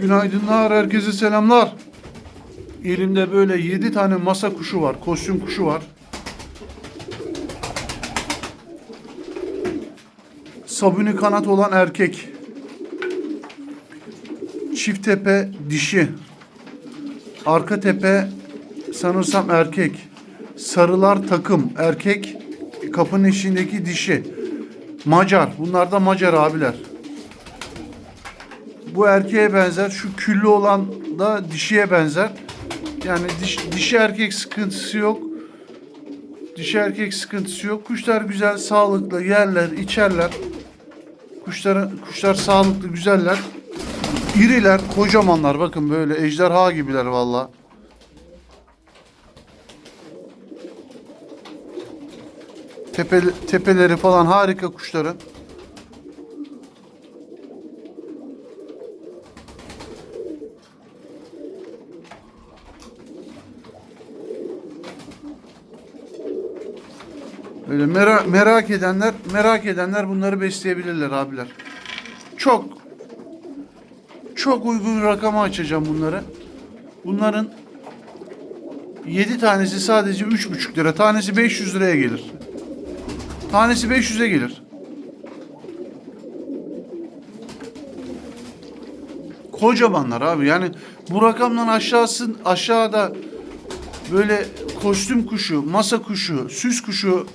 Günaydınlar, herkese selamlar. Elimde böyle 7 tane masa kuşu var, kostüm kuşu var. Sabuni kanat olan erkek. Çift tepe dişi. Arka tepe sanırsam erkek. Sarılar takım erkek. Kapının eşiğindeki dişi. Macar. Bunlar da Macar abiler. Bu erkeğe benzer. Şu küllü olan da dişiye benzer. Yani diş, dişi erkek sıkıntısı yok. Dişi erkek sıkıntısı yok. Kuşlar güzel, sağlıklı yerler, içerler. Kuşların kuşlar sağlıklı, güzeller. İriler, kocamanlar. Bakın böyle ejderha gibiler valla. Tepe, tepeleri falan harika kuşların. Öyle merak, merak edenler merak edenler bunları besleyebilirler abiler. Çok çok uygun rakama açacağım bunları. Bunların 7 tanesi sadece 3,5 lira. Tanesi 500 liraya gelir. Tanesi 500'e gelir. Kocamanlar abi. Yani bu rakamdan aşağısı aşağıda böyle kostüm kuşu, masa kuşu, süs kuşu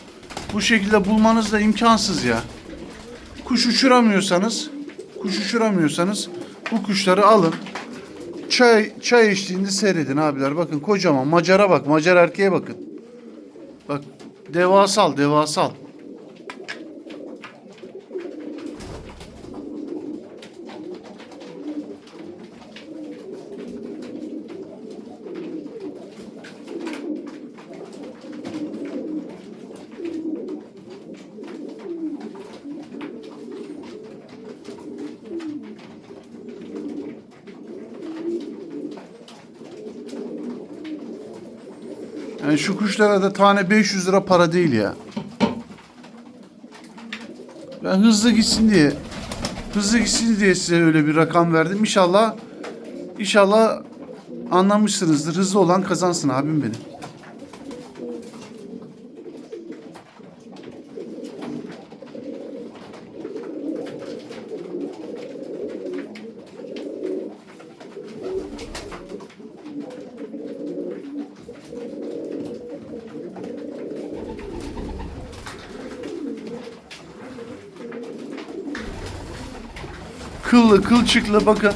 bu şekilde bulmanız da imkansız ya. Kuş uçuramıyorsanız, kuş uçuramıyorsanız bu kuşları alın. Çay çay içtiğinde seyredin abiler. Bakın kocaman Macar'a bak. Macar erkeğe bakın. Bak devasal, devasal. Yani şu kuşlara da tane 500 lira para değil ya. Ben hızlı gitsin diye hızlı gitsin diye size öyle bir rakam verdim. İnşallah inşallah anlamışsınızdır. Hızlı olan kazansın abim benim. Kıllı, kılçıklı bakın.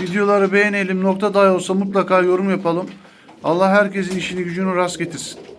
Videoları beğenelim. Nokta dahi olsa mutlaka yorum yapalım. Allah herkesin işini gücünü rast getirsin.